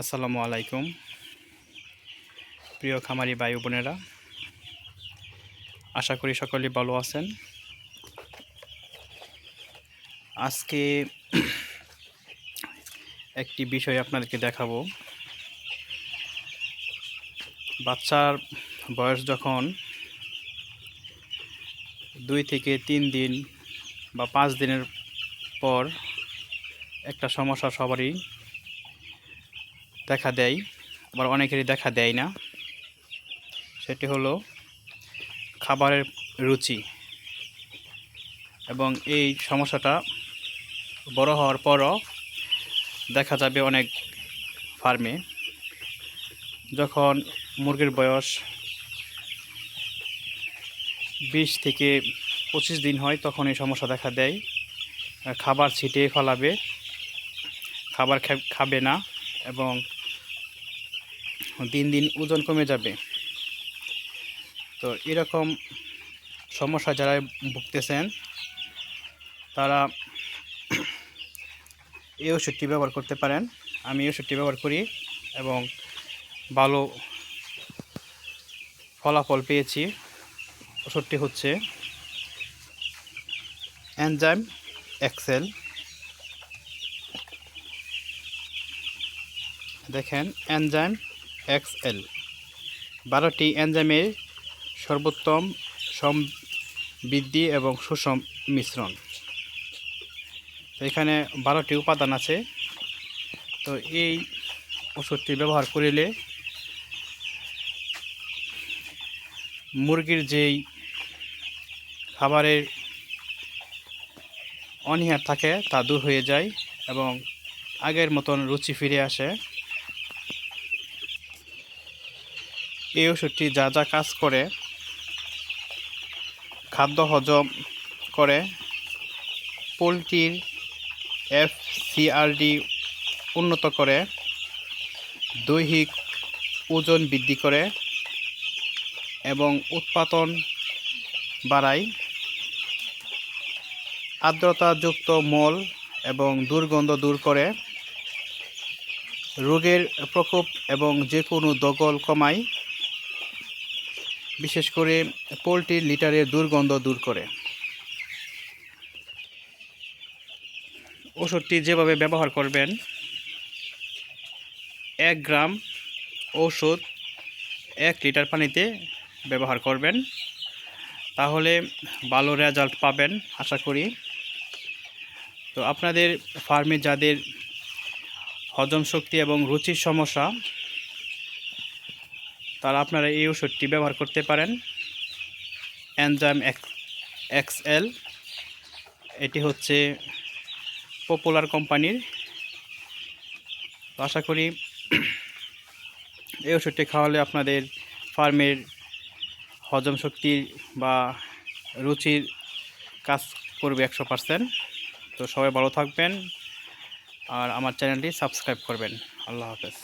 আসসালামু আলাইকুম। প্রিয় খামারি ভাই বোনেরা, আশা করি সকলেই ভালো আছেন। আজকে একটি বিষয় আপনাদেরকে দেখাবো। বাচ্চার বয়স যখন দুই থেকে তিন দিন বা পাঁচ দিনের পর একটা সমস্যা সবারই দেখা দেয়, আবার অনেকেরই দেখা দেয় না। সেটি হলো খাবারের রুচি এবং এই সমস্যাটা বড় হওয়ার পরও দেখা যাবে অনেক ফার্মে। যখন মুরগির বয়স বিশ থেকে পঁচিশ দিন হয়, তখন এই সমস্যা দেখা দেয়। খাবার ছিটিয়ে ফেলাবে, খাবার খাবে না। এবং দিন দিন ওজন কমে যাবে। তো এরকম সমস্যা যারা ভুগতেছেন, তারা এই ওষুধটি ব্যবহার করতে পারেন। আমি এই ওষুধটি ব্যবহার করি এবং ভালো ফলাফল পেয়েছি। ওষুধটি হচ্ছে এনজাইম এক্সেল দেখেন, এনজাইম এক্সএল বারোটি এনজাইমের সর্বোত্তম সমৃদ্ধি এবং সুষম মিশ্রণ। এখানে বারোটি উপাদান আছে। তো এই ওষুধটি ব্যবহার করিলে মুরগির যেই খাবারের অনীহার থাকে তা দূর হয়ে যায় এবং আগের মতন রুচি ফিরে আসে। এই ওষুধটি যা যা কাজ করে, খাদ্য হজম করে, পোলট্রির এফ সিআরডি উন্নত করে, দৈহিক ওজন বৃদ্ধি করে এবং উৎপাদন বাড়ায়। আর্দ্রতাযুক্ত মল এবং দুর্গন্ধ দূর করে। রোগের প্রকোপ এবং যে কোনো দগল কমায়। বিশেষ করে পোলট্রির লিটারের দুর্গন্ধ দূর করে। ওষুধটি যেভাবে ব্যবহার করবেন, এক গ্রাম ওষুধ এক লিটার পানিতে ব্যবহার করবেন, তাহলে ভালো রেজাল্ট পাবেন আশা করি। তো আপনাদের ফার্মে যাদের হজম শক্তি এবং রুচির সমস্যা তারা আপনারা এই ওষুধটি ব্যবহার করতে পারেন। Enzyme X L. এটি হচ্ছে পপুলার কোম্পানির। আশা করি এই ওষুধটি খাওয়ালে আপনাদের ফার্মের হজম শক্তি বা রুচির কাজ করবে একশো পারসেন্ট। তো সবাই ভালো থাকবেন আর আমার চ্যানেলটি সাবস্ক্রাইব করবেন। আল্লাহ হাফেজ।